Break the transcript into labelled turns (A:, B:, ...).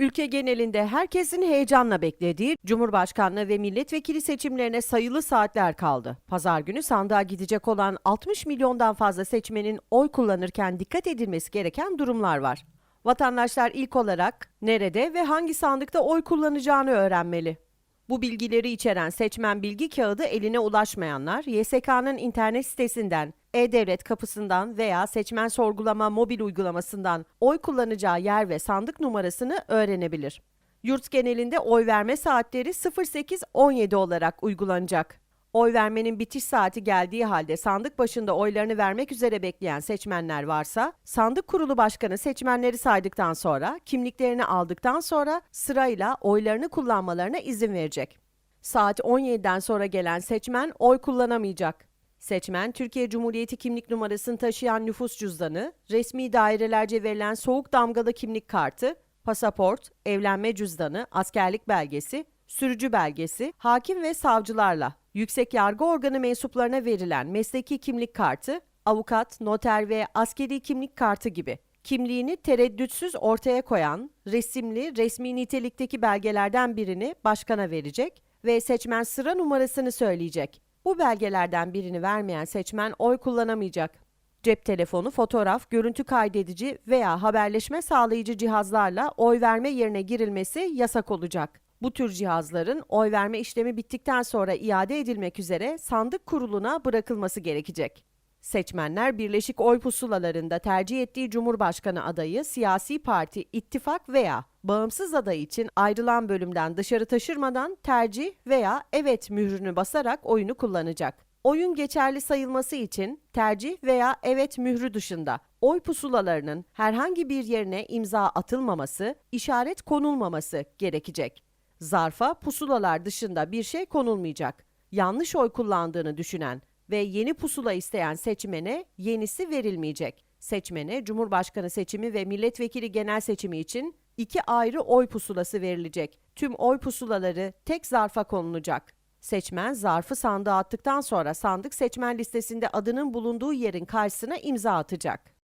A: Ülke genelinde herkesin heyecanla beklediği Cumhurbaşkanlığı ve milletvekili seçimlerine sayılı saatler kaldı. Pazar günü sandığa gidecek olan 60 milyondan fazla seçmenin oy kullanırken dikkat edilmesi gereken durumlar var. Vatandaşlar ilk olarak nerede ve hangi sandıkta oy kullanacağını öğrenmeli. Bu bilgileri içeren seçmen bilgi kağıdı eline ulaşmayanlar YSK'nın internet sitesinden, e-devlet kapısından veya seçmen sorgulama mobil uygulamasından oy kullanacağı yer ve sandık numarasını öğrenebilir. Yurt genelinde oy verme saatleri 08-17 olarak uygulanacak. Oy vermenin bitiş saati geldiği halde sandık başında oylarını vermek üzere bekleyen seçmenler varsa, sandık kurulu başkanı seçmenleri saydıktan sonra, kimliklerini aldıktan sonra sırayla oylarını kullanmalarına izin verecek. Saat 17'den sonra gelen seçmen oy kullanamayacak. Seçmen, Türkiye Cumhuriyeti kimlik numarasını taşıyan nüfus cüzdanı, resmi dairelerce verilen soğuk damgalı kimlik kartı, pasaport, evlenme cüzdanı, askerlik belgesi, sürücü belgesi, hakim ve savcılarla, yüksek yargı organı mensuplarına verilen mesleki kimlik kartı, avukat, noter ve askeri kimlik kartı gibi kimliğini tereddütsüz ortaya koyan resimli, resmi nitelikteki belgelerden birini başkana verecek ve seçmen sıra numarasını söyleyecek. Bu belgelerden birini vermeyen seçmen oy kullanamayacak. Cep telefonu, fotoğraf, görüntü kaydedici veya haberleşme sağlayıcı cihazlarla oy verme yerine girilmesi yasak olacak. Bu tür cihazların oy verme işlemi bittikten sonra iade edilmek üzere sandık kuruluna bırakılması gerekecek. Seçmenler birleşik oy pusulalarında tercih ettiği Cumhurbaşkanı adayı, siyasi parti, ittifak veya bağımsız aday için ayrılan bölümden dışarı taşırmadan tercih veya evet mührünü basarak oyunu kullanacak. Oyun geçerli sayılması için tercih veya evet mührü dışında oy pusulalarının herhangi bir yerine imza atılmaması, işaret konulmaması gerekecek. Zarfa pusulalar dışında bir şey konulmayacak. Yanlış oy kullandığını düşünen ve yeni pusula isteyen seçmene yenisi verilmeyecek. Seçmene Cumhurbaşkanı seçimi ve milletvekili genel seçimi için iki ayrı oy pusulası verilecek. Tüm oy pusulaları tek zarfa konulacak. Seçmen zarfı sandığa attıktan sonra sandık seçmen listesinde adının bulunduğu yerin karşısına imza atacak.